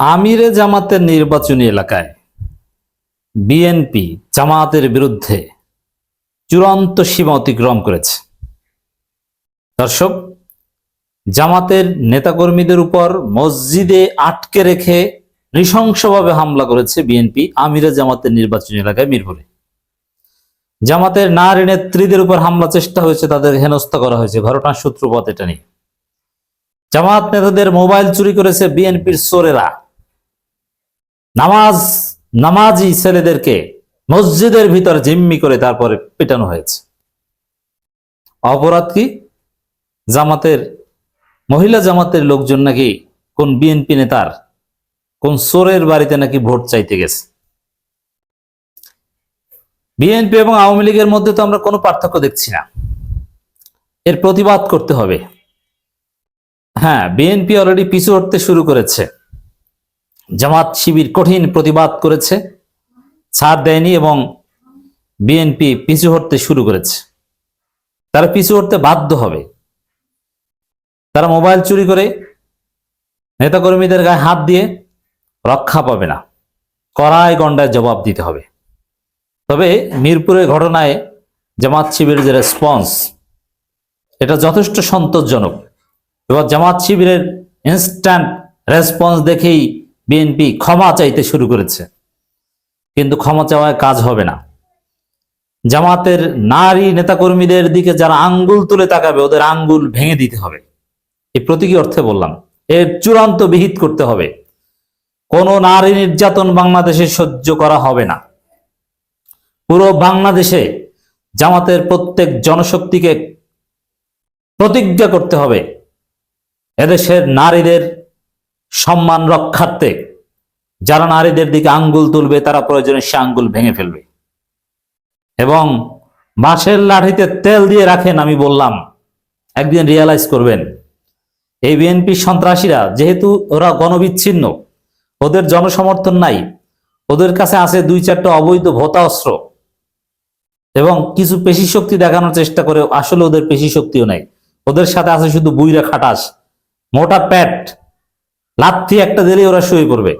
আমিরে জামাতের নির্বাচনী এলাকায় বিএনপি জামাতের বিরুদ্ধে চূড়ান্ত সীমা অতিক্রম করেছে। দর্শক, জামাতের নেতাকর্মীদের উপর মসজিদে আটকে রেখে নৃশংসভাবে হামলা করেছে বিএনপি আমিরে জামাতের নির্বাচনী এলাকায় মিরপুরে। জামাতের নারী নেত্রীদের উপর হামলা চেষ্টা হয়েছে, তাদের হেনস্থা করা হয়েছে। ঘটনার সূত্রপাত এটা নিয়ে। জামাত নেতাদের মোবাইল চুরি করেছে বিএনপির চোরেরা নামাজ, নামাজি ছেলেদেরকে মসজিদের ভিতর জিম্মি করে তারপরে পেটানো হয়েছে। অপরাধ কি? জামাতের, মহিলা জামাতের লোকজন নাকি কোন বিএনপি নেতার, কোন সোরের বাড়িতে নাকি ভোট চাইতে গেছে? বিএনপি এবং আওয়ামী লীগের মধ্যে তো আমরা কোনো পার্থক্য দেখছি না। এর প্রতিবাদ করতে হবে। হ্যাঁ বিএনপি অলরেডি পিছু হটতে শুরু করেছে। জামাত শিবির কঠিন প্রতিবাদ করেছে, ছাড় দেয়নি এবং বিএনপি পিছু হটতে শুরু করেছে। তারা পিছু হটতে বাধ্য হবে। তারা মোবাইল চুরি করে নেতাকর্মীদের গায়ে হাত দিয়ে রক্ষা পাবে না। কড়াই গন্ডায় জবাব দিতে হবে। তবে মিরপুরের ঘটনায় জামাত শিবিরের যে রেসপন্স এটা যথেষ্ট সন্তোষজনক। এবার জামাত শিবিরের ইনস্ট্যান্ট রেসপন্স দেখেই বিএনপি ক্ষমা চাইতে শুরু করেছে। কিন্তু ক্ষমা চাওয়ায় কাজ হবে না। জামাতের নারী নেতাকর্মীদের দিকে যারা আঙ্গুল তুলে তাকাবে, ওদের আঙ্গুল ভেঙে দিতে হবে। এই প্রতীকী অর্থে বললাম, এর চূড়ান্ত বিহিত করতে হবে। কোনো নারী নির্যাতন বাংলাদেশে সহ্য করা হবে না। পুরো বাংলাদেশে জামাতের প্রত্যেক জনশক্তিকে প্রতিজ্ঞা করতে হবে। এদেশের নারীদের সম্মান রক্ষার্থে যারা নারীদের দিকে আঙ্গুল তুলবে, তারা প্রয়োজনে সে আঙ্গুল ভেঙে ফেলবে। এবং বাঁশের লাঠিতে তেল দিয়ে রাখেন, আমি বললাম, একদিন রিয়ালাইজ করবেন, এই বিএনপি সন্ত্রাসীরা যেহেতু ওরা গণবিচ্ছিন্ন, ওদের জনসমর্থন নাই, ওদের কাছে আছে দুই চারটা অবৈধ ভোতা অস্ত্র, এবং কিছু পেশি শক্তি দেখানোর চেষ্টা করে আসলে ওদের পেশি শক্তিও নাই। ওদের সাথে আছে শুধু বুইরা খাটাস, মোটা প্যাট লাথি একটা দিলেই ওরা শুয়ে পড়বে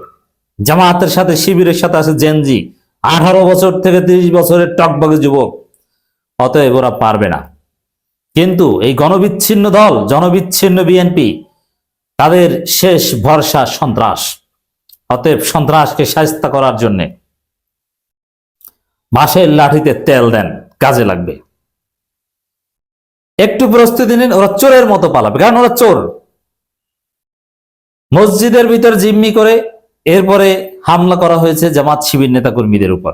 জামায়াতের সাথে, শিবিরের সাথে আছে জেনজি আঠারো বছর থেকে তিরিশ বছরের টকবগে যুবক। অতএব ওরা পারবে না। কিন্তু এই গণবিচ্ছিন্ন দল, জনবিচ্ছিন্ন বিএনপি তাদের শেষ ভরসা সন্ত্রাস। অতএব সন্ত্রাসকে সাহিস্তা করার জন্যে বাঁশের লাঠিতে তেল দেন, কাজে লাগবে। একটু প্রস্তুতি নিন, ওরা চোরের মতো পালাবে, কারণ ওরা চোর। মসজিদের ভিতর জিম্মি করে এরপরে হামলা করা হয়েছে জামাত শিবির নেতা কর্মীদের উপর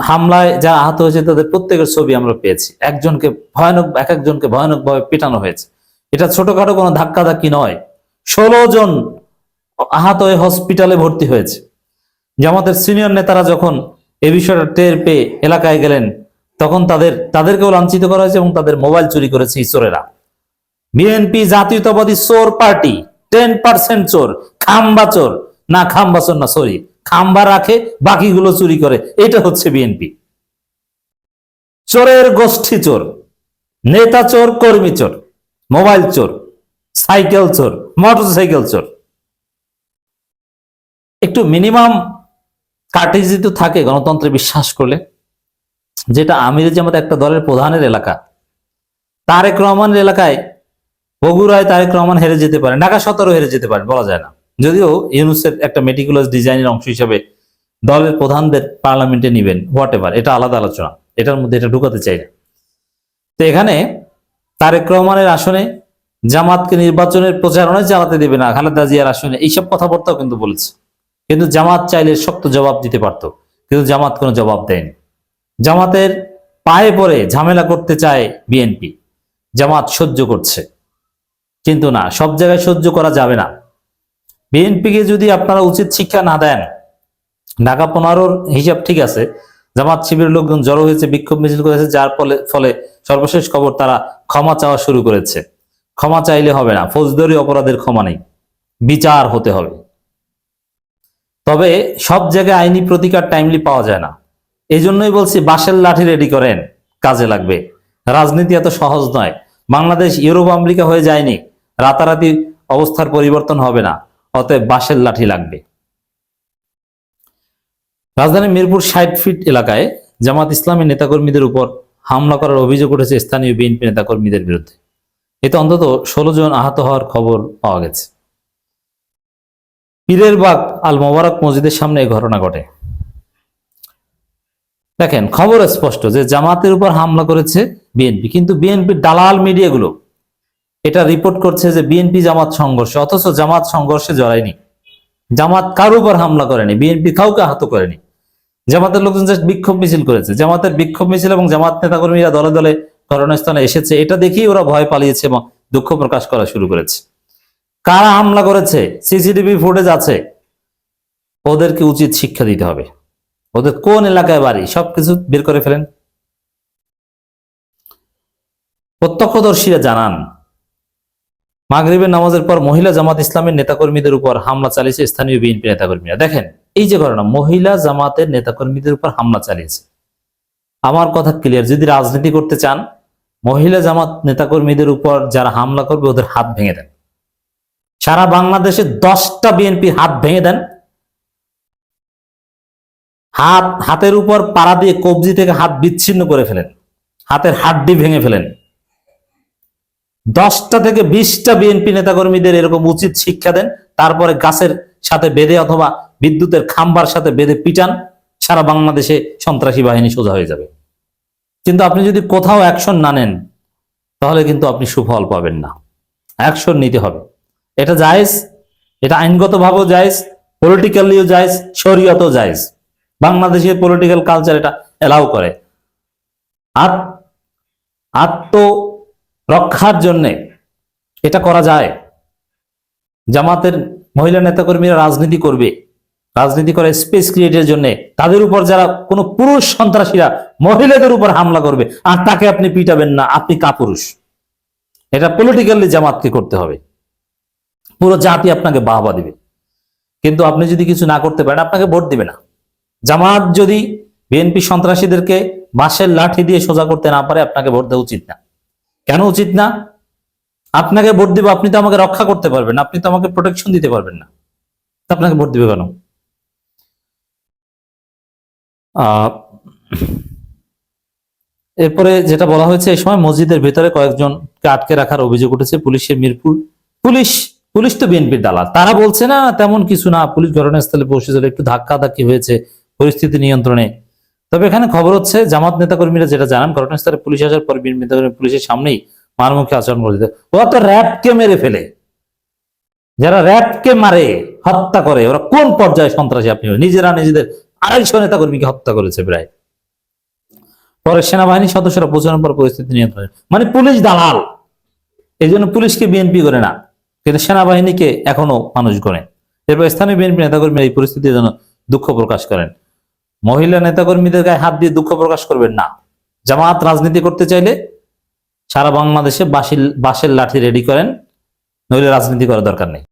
হামলায় যা আহত হয়েছে তাদের প্রত্যেকের ছবি আমরা পেয়েছি। একজনকে ভয়ানক, এক একজনকে ভয়ানক ভাবে পেটানো হয়েছে। এটা ছোটখাটো কোনো ধাক্কা ধাক্কি নয়। ষোলো জন আহত হয়ে হসপিটালে ভর্তি হয়েছে। জামাতের সিনিয়র নেতারা যখন এ বিষয়টা টের পেয়ে এলাকায় গেলেন, তখন তাদের, তাদেরকেও লাঞ্ছিত করা হয়েছে এবং তাদের মোবাইল চুরি করেছে এই চোরেরা বিএনপি জাতীয়তাবাদী সোর পার্টি টেন পার্সেন্ট চোর, খাম্বা চোর। না, খাম্বা চোর না সরি খাম্বা রাখে, বাকিগুলো চুরি করে। এটা হচ্ছে বিএনপি চোরের গোষ্ঠী চোর, নেতা চোর, কর্মী চোর, মোবাইল চোর, সাইকেল চোর মোটর সাইকেল চোর। একটু মিনিমাম কার্টেজি তো থাকে, গণতন্ত্রে বিশ্বাস করলে। যেটা আমির জামাত একটা দলের প্রধানের এলাকা। তারেক রহমানের এলাকায় বগুড়ায় তারেক রহমান হেরে যেতে পারে ঢাকা সতেরো হেরে যেতে পারে বলা যায় না। যদিও ইউনুসের একটা মেটিকুলাস ডিজাইনের অংশ হিসেবে দলের প্রধানদের পার্লামেন্টে নিবেন হোয়াট এভার এটা আলাদা আলোচনা, এটার মধ্যে এটা ঢুকাতে চাই না। তো এখানে তারেক রহমানের আসনে জামাতকে নির্বাচনের প্রচারণায় চালাতে দেবে না, খালেদা জিয়ার আসনে এইসব কথাবার্তাও কিন্তু বলেছে। কিন্তু জামাত চাইলে শক্ত জবাব দিতে পারতো, কিন্তু জামাত কোনো জবাব দেয়নি। জামাতের পায়ে পরে ঝামেলা করতে চায় বিএনপি, জামাত সহ্য করছে। কিন্তু না, সব জায়গায় সহ্য করা যাবে না। বিএনপিকে যদি আপনারা উচিত শিক্ষা না দেন, ঢাকা পনেরোর হিসাব ঠিক আছে, জামাত শিবিরের লোকজন জড়ো হয়েছে, বিক্ষোভ মিছিল করেছে, যার ফলে ফলে সর্বশেষ খবর তারা ক্ষমা চাওয়া শুরু করেছে। ক্ষমা চাইলে হবে না, ফৌজদারি অপরাধের ক্ষমা নেই, বিচার হতে হবে। তবে সব জায়গায় আইনি প্রতিকার টাইমলি পাওয়া যায় না। এই জন্যই বলছি, বাঁশের লাঠি রেডি করেন, কাজে লাগবে। রাজনীতি এত সহজ নয়। বাংলাদেশ, ইউরোপ, আমেরিকা হয়ে যায়নি। রাতারাতি অবস্থার পরিবর্তন হবে না, অতএব বাঁশের লাঠি লাগবে। রাজধানীর মিরপুর ষাট ফিট এলাকায় জামাত ইসলামী নেতাকর্মীদের উপর হামলা করার অভিযোগ উঠেছে স্থানীয় বিএনপি নেতাকর্মীদের বিরুদ্ধে। এতে অন্তত ষোলো জন আহত হওয়ার খবর পাওয়া গেছে। পীরের বাগ আল মোবারক মসজিদের সামনে এই ঘটনা ঘটে। দেখেন, খবর স্পষ্ট যে জামাতের উপর হামলা করেছে বিএনপি, কিন্তু বিএনপির দালাল মিডিয়াগুলো এটা রিপোর্ট করছে যে বিএনপি জামাত সংঘর্ষ, অথচ জামাত সংঘর্ষে জড়ায়নি। জামাত কারও উপর হামলা করেনি? বিএনপি কাউকে আহত করেনি। জামাতের লোকজন জাস্ট বিক্ষোভ মিছিল করেছে। জামাতের বিক্ষোভ মিছিল এবং জামাত নেতাকর্মীরা দলে দলে ঘটনাস্থলে এসেছে। এটা দেখেই ওরা ভয় পালিয়েছে এবং দুঃখ প্রকাশ করা শুরু করেছে। কারা হামলা করেছে? সিসিটিভি ফুটেজ আছে। ওদেরকে উচিত শিক্ষা দিতে হবে। ওদের কোন এলাকায় বাড়ি? সবকিছু বের করে ফেলেন। প্রত্যক্ষদর্শীরা জানান মাগরিবের নামাজের পর মহিলা জামাত ইসলামের নেতাকর্মীদের উপর হামলা চালিয়েছে স্থানীয় বিএনপি নেতাকর্মীরা। দেখেন, এই যে ঘটনা, মহিলা জামাতের নেতাকর্মীদের উপর হামলা চালিয়েছে। আমার কথা ক্লিয়ার যদি রাজনীতি করতে চান, মহিলা জামাত নেতাকর্মীদের উপর যারা হামলা করবে, ওদের হাত ভেঙে দেন। সারা বাংলাদেশে দশটা বিএনপি হাত ভেঙে দেন। হাত, হাতের উপর পাড়া দিয়ে কবজি থেকে হাত বিচ্ছিন্ন করে ফেলেন। হাতের হাড্ডি ভেঙে ফেলেন। দশটা থেকে বিশটা বিএনপি নেতাকর্মীদের এরকম উচিত শিক্ষা দেন, তারপরে গাছের সাথে বেঁধে অথবা বিদ্যুতের খাম্বার সাথে বেঁধে পিটান, সারা বাংলাদেশে সন্ত্রাসী বাহিনী সোজা হয়ে যাবে। কিন্তু আপনি যদি কোথাও অ্যাকশন না নেন, তাহলে কিন্তু আপনি সুফল পাবেন না। অ্যাকশন নিতে হবে। এটা জায়েজ, এটা আইনগতভাবেও জায়েজ, পলিটিক্যালিও জায়েজ, শরীয়তও জায়েজ। বাংলাদেশের পলিটিক্যাল কালচার এটা এলাও করে। আত আত্ম রক্ষার জন্যে এটা করা যায়। জামাতের মহিলা নেতাকর্মীরা রাজনীতি করবে। রাজনীতি করে স্পেস ক্রিয়েটের জন্য। তাদের উপর যারা কোনো পুরুষ সন্ত্রাসীরা মহিলাদের উপর হামলা করবে, আর তাকে আপনি পিটাবেন না, আপনি কাপুরুষ। এটা পলিটিক্যালি জামাতকে করতে হবে। পুরো জাতি আপনাকে বাহবা দিবে। কিন্তু আপনি যদি কিছু না করতে পারেন, আপনাকে ভোট দিবে না। জামাত যদি বিএনপি সন্ত্রাসীদেরকে বাঁশের লাঠি দিয়ে সোজা করতে না পারে, আপনাকে ভোট দেওয়া উচিত না। কেন উচিত না? আপনাকে ভোট দিব, আপনি তো আমাকে রক্ষা করতে পারবেন, আপনি তো আমাকে প্রোটেকশন দিতে পারবেন না। আপনাকে ভোট দিবে কেন? এরপরে যেটা বলা হয়েছে, এই সময় মসজিদের ভেতরে কয়েকজনকে আটকে রাখার অভিযোগ উঠেছে, পুলিশের মিরপুর পুলিশ পুলিশ তো বিএনপির দালাল। তারা বলছে না, তেমন কিছু না, পুলিশ ঘটনাস্থলে পৌঁছেছিল একটু ধাক্কা ধাক্কি হয়েছে পরিস্থিতি নিয়ন্ত্রণে। তবে এখানে খবর হচ্ছে, জামাত নেতাকর্মীরা যেটা জানান, ঘটনাস্থলে পুলিশ আসার পর বিএনপি নেতাকর্মী পুলিশের সামনেই মারমুখী আচরণ করেছে ওরা তো র্যাবকে মেরে ফেলে। যারা র্যাবকে মারে, হত্যা করে, ওরা কোন পর্যায়ে সন্ত্রাসী আপনি নিজেরা নিজেদের আড়াইশো নেতাকর্মীকে হত্যা করেছে প্রায়। পরে সেনাবাহিনী সদস্যরা পৌঁছানোর পর পরিস্থিতি নিয়ন্ত্রণে মানে পুলিশ দালাল। এই জন্য পুলিশকে বিএনপি করে না, কিন্তু সেনাবাহিনীকে এখনও মানুষ গণে এরপর স্থানীয় বিএনপি নেতাকর্মীরা এই পরিস্থিতির জন্য দুঃখ প্রকাশ করেন। মহিলা নেতাকর্মীদের গায়ে হাত দিয়ে দুঃখ প্রকাশ করবেন না। জামাত রাজনীতি করতে চাইলে সারা বাংলাদেশে বাসিল বাঁশের লাঠি রেডি করেন, নইলে রাজনীতি করার দরকার নেই।